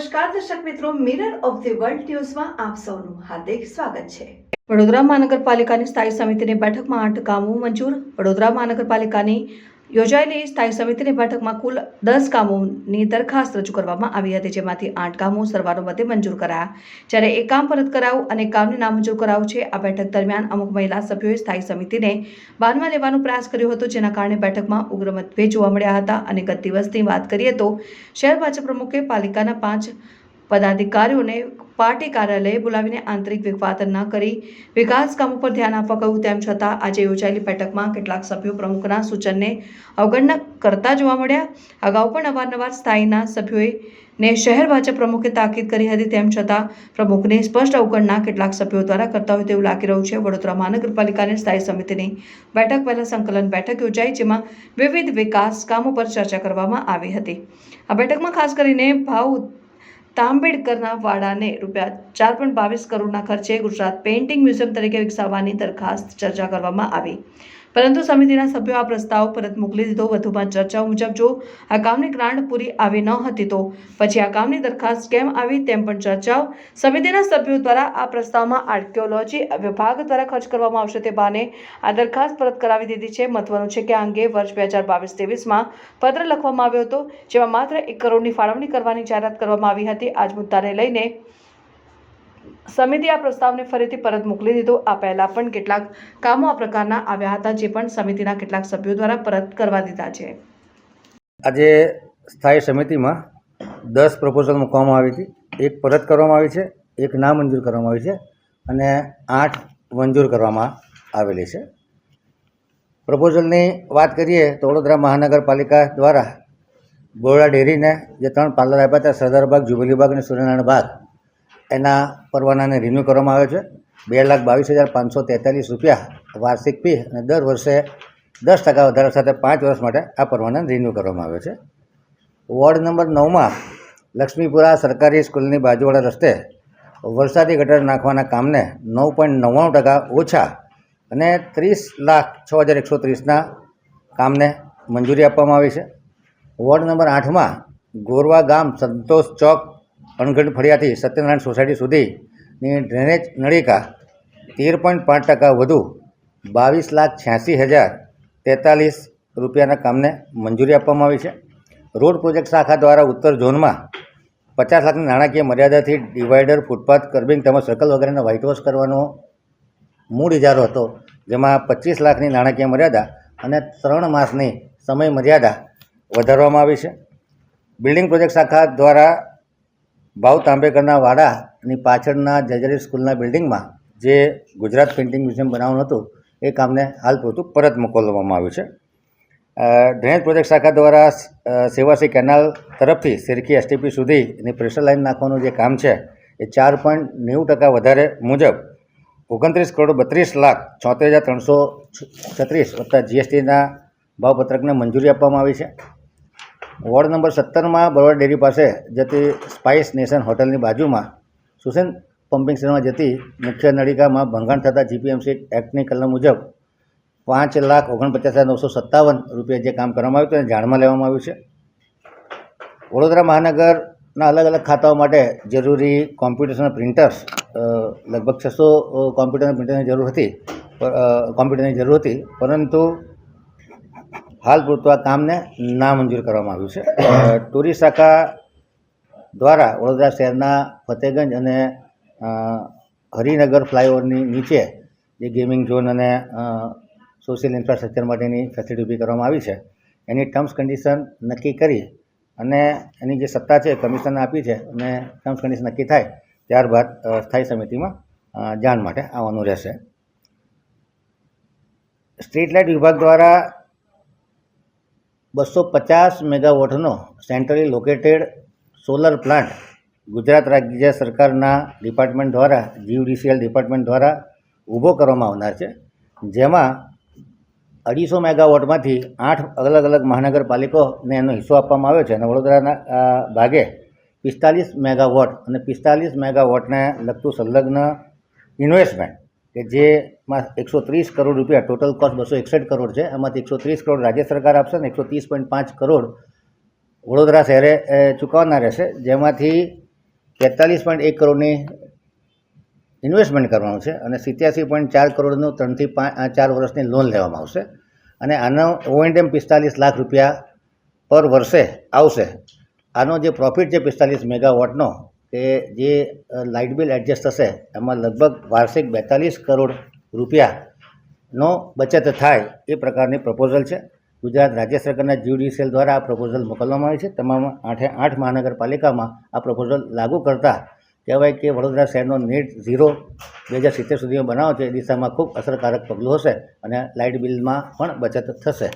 નમસ્કાર, દર્શક મિત્રો મિરર ઓફ ધી વર્લ્ડ ન્યૂઝમાં આપ સૌનું હાર્દિક સ્વાગત છે. વડોદરા મહાનગરપાલિકાની સ્થાયી સમિતિની બેઠકમાં આઠ કામો મંજૂર. વડોદરા મહાનગરપાલિકાની યોજાયેલી સ્થાયી સમિતિની બેઠકમાં કુલ દસ કામોની દરખાસ્ત રજૂ કરવામાં આવી હતી, જેમાંથી આઠ કામો સર્વાનુમતે મંજૂર કરાયા. જ્યારે એક કામ પરત કરાવું અને કામને નામંજૂર કરાવું છે, આ બેઠક દરમિયાન અમુક મહિલા સભ્યોએ સ્થાયી સમિતિને બાનમાં લેવાનો પ્રયાસ કર્યો હતો, જેના કારણે બેઠકમાં ઉગ્ર મતભેદ જોવા મળ્યા હતા. અને ગત દિવસની વાત કરીએ તો શહેર ભાજપ પ્રમુખે પાલિકાના પાંચ પદાધિકારીઓને પાર્ટી કાર્યાલયે બોલાવીને આંતરિક વિવાદ ન કરી વિકાસ કામો પર ધ્યાન આપવા કહ્યું, તેમ છતાં આજે યોજાયેલી બેઠકમાં કેટલાક સભ્યો પ્રમુખના સૂચનને અવગણના કરતા જોવા મળ્યા. અગાઉ પણ અવારનવાર સ્થાયીના સભ્યોએ ને શહેર ભાજપ પ્રમુખે તાકીદ કરી હતી, તેમ છતાં પ્રમુખને સ્પષ્ટ અવગણના કેટલાક સભ્યો દ્વારા કરતા હોય તેવું લાગી રહ્યું છે. વડોદરા મહાનગરપાલિકાની સ્થાયી સમિતિની બેઠક પહેલા સંકલન બેઠક યોજાઈ, જેમાં વિવિધ વિકાસ કામો પર ચર્ચા કરવામાં આવી હતી. આ બેઠકમાં ખાસ કરીને ભાવ તાંબેડકરના વાડાને રૂપિયા ચાર પોઈન્ટ બાવીસ કરોડના ખર્ચે ગુજરાત પેઇન્ટિંગ મ્યુઝિયમ તરીકે વિકસાવવાની દરખાસ્ત ચર્ચા કરવામાં આવી. પરંતુ સમિતિના સભ્યો આ પ્રસ્તાવ પરત મોકલી દીધો. વધુમાં ચર્ચા મુજબ જો આ કામની ગ્રાન્ટ પૂરી આવી ન હતી તો પછી આ કામની દરખાસ્ત કેમ આવી તેમ પણ ચર્ચાઓ સમિતિના સભ્યો દ્વારા આ પ્રસ્તાવમાં આર્કિયોલોજી વિભાગ દ્વારા ખર્ચ કરવામાં આવશે તે બહાને આ દરખાસ્ત પરત કરાવી દીધી છે. મહત્વનું છે કે આ અંગે વર્ષ બે હજાર બાવીસ ત્રેવીસમાં પત્ર લખવામાં આવ્યો હતો, જેમાં માત્ર એક કરોડની ફાળવણી કરવાની જાહેરાત કરવામાં આવી હતી. આજ મુદ્દાને લઈને સમિતિ આ પ્રસ્તાવને ફરીથી પરત મોકલી દીધો. આ પહેલાં પણ કેટલાક કામો આ પ્રકારના આવ્યા હતા, જે પણ સમિતિના કેટલાક સભ્યો દ્વારા પરત કરવા દીધા છે. આજે સ્થાયી સમિતિમાં દસ પ્રપોઝલ મૂકવામાં આવી હતી. એક પરત કરવામાં આવી છે, એક ના મંજૂર કરવામાં આવી છે અને આઠ મંજૂર કરવામાં આવેલી છે. પ્રપોઝલની વાત કરીએ તો વડોદરા મહાનગરપાલિકા દ્વારા બોરડા ડેરીને જે ત્રણ પાર્લર આપ્યા હતા સરદારબાગ જુબલીબાગ અને સૂર્યનારાયણ બાગ એના પરવાનાને રિન્યૂ કરવામાં આવ્યો છે. બે લાખ બાવીસ હજાર પાંચસો તેતાલીસ રૂપિયા વાર્ષિક ફી અને દર વર્ષે દસ ટકા વધારા સાથે પાંચ વર્ષ માટે આ પરવાનાને રિન્યૂ કરવામાં આવ્યો છે. વોર્ડ નંબર નવમાં લક્ષ્મીપુરા સરકારી સ્કૂલની બાજુવાળા રસ્તે વરસાદી ગટર નાખવાના કામને નવ પોઈન્ટ નવ્વાણું ટકા ઓછા અને ત્રીસ લાખ છ હજાર એકસો ત્રીસના કામને મંજૂરી આપવામાં આવી છે. વોર્ડ નંબર આઠમાં ગોરવા ગામ સંતોષ ચોક અણગઢ ફળિયાથી સત્યનારાયણ સોસાયટી સુધીની ડ્રેનેજ નળિકા તેર પોઈન્ટ પાંચ ટકા વધુ બાવીસ લાખ છ્યાસી હજાર તેતાલીસ રૂપિયાના કામને મંજૂરી આપવામાં આવી છે. રોડ પ્રોજેક્ટ શાખા દ્વારા ઉત્તર ઝોનમાં પચાસ લાખની નાણાકીય મર્યાદાથી ડિવાઈડર, ફૂટપાથ, કર્બિંગ તેમજ સર્કલ વગેરેને વ્હાઇટ વોશ કરવાનો મૂળ ઇજારો હતો, જેમાં પચીસ લાખની નાણાકીય મર્યાદા અને ત્રણ માસની સમય મર્યાદા વધારવામાં આવી છે. બિલ્ડિંગ પ્રોજેક્ટ શાખા દ્વારા ભાવ તાંબેકરના વાડાની પાછળના જજરી સ્કૂલના બિલ્ડિંગમાં જે ગુજરાત પેઇન્ટિંગ મ્યુઝિયમ બનાવવાનું હતું, એ કામને હાલ પૂરતું પરત મોકલવામાં આવ્યું છે. ડ્રેનેજ પ્રોજેક્ટ શાખા દ્વારા સેવાસી કેનાલ તરફથી સિરખી એસટીપી સુધીની પ્રેશર લાઇન નાખવાનું જે કામ છે, એ ચાર પોઈન્ટ નેવું ટકા વધારે મુજબ ઓગણત્રીસ કરોડ બત્રીસ લાખ છોતેર હજાર ત્રણસો છત્રીસ વત્તા જીએસટીના ભાવપત્રકને મંજૂરી આપવામાં આવી છે. વોર્ડ નંબર સત્તરમાં બરોડા ડેરી પાસે જતી સ્પાઇસ નેશન હોટલની બાજુમાં સુસેન પમ્પિંગ સ્ટેશનમાં જતી મુખ્ય નળિકામાં ભંગાણ થતાં જીપીએમસી એક્ટની કલમ મુજબ પાંચ લાખ ઓગણપચાસ હજાર નવસો સત્તાવન રૂપિયા જે કામ કરવામાં આવ્યું તેને જાણમાં લેવામાં આવ્યું છે. વડોદરા મહાનગરના અલગ અલગ ખાતાઓ માટે જરૂરી કોમ્પ્યુટર્સના પ્રિન્ટર્સ લગભગ છસો કોમ્પ્યુટરના પ્રિન્ટરની જરૂર હતી કોમ્પ્યુટરની જરૂર હતી, પરંતુ હાલ પૂરતું આ કામને નામંજૂર કરવામાં આવ્યું છે. ટુરિસ્ટ શાખા દ્વારા વડોદરા શહેરના ફતેગંજ અને હરિનગર ફ્લાયઓવરની નીચે જે ગેમિંગ ઝોન અને સોશિયલ ઇન્ફ્રાસ્ટ્રક્ચર માટેની ફેસિલિટી ઊભી કરવામાં આવી છે. એની ટર્મ્સ કન્ડિશન નક્કી કરી અને એની જે સત્તા છે કમિશનને આપી છે અને ટર્મ્સ કન્ડિશન નક્કી થાય ત્યારબાદ સ્થાયી સમિતિમાં જાણ માટે આવવાનું રહેશે. સ્ટ્રીટ લાઇટ વિભાગ દ્વારા બસો પચાસ મેગાવોટનો centrally located solar plant Gujarat રાજ્ય સરકારના ડિપાર્ટમેન્ટ દ્વારા, જીયુડીસીએલ ડિપાર્ટમેન્ટ દ્વારા ઊભો કરવામાં આવનાર છે, જેમાં અઢીસો મેગાવોટમાંથી આઠ અલગ અલગ મહાનગરપાલિકાઓને એનો હિસ્સો આપવામાં આવ્યો છે અને વડોદરાના ભાગે પિસ્તાલીસ મેગાવોટ અને પિસ્તાલીસ મેગાવોટને લગતું સંલગ્ન ઇન્વેસ્ટમેન્ટ કે જેમાં એકસો ત્રીસ કરોડ રૂપિયા ટોટલ કોસ્ટ બસો એકસઠ કરોડ છે એમાંથી એકસો ત્રીસ કરોડ રાજ્ય સરકાર આપશે અને એકસો ત્રીસ પોઈન્ટ પાંચ કરોડ વડોદરા શહેરે ચૂકવવાના રહેશે, જેમાંથી તેતાલીસ પોઈન્ટ એક કરોડની ઇન્વેસ્ટમેન્ટ કરવાનું છે અને સિત્યાસી પોઈન્ટ ચાર કરોડનું ત્રણથી પાંચ ચાર વર્ષની લોન લેવામાં આવશે. અને આનો ઓએનડેમ પિસ્તાલીસ લાખ રૂપિયા પર વર્ષે આવશે. આનો જે પ્રોફિટ છે પિસ્તાલીસ મેગાવોટનો એ જે લાઇટ બિલ એડજસ્ટ થશે, એમાં લગભગ વાર્ષિક બેતાલીસ કરોડ રૂપિયાનો બચત થાય એ પ્રકારની પ્રપોઝલ છે. ગુજરાત રાજ્ય સરકારના જ્યુડિશિયલ દ્વારા આ પ્રપોઝલ મોકલવામાં આવી છે. તમામ આઠે આઠ મહાનગરપાલિકામાં આ પ્રપોઝલ લાગુ કરતા કહેવાય કે વડોદરા શહેરનો નેટ ઝીરો બે હજાર સિત્તેર સુધીમાં બનાવો છે. એ દિશામાં ખૂબ અસરકારક પગલું હશે અને લાઇટ બિલમાં પણ બચત થશે.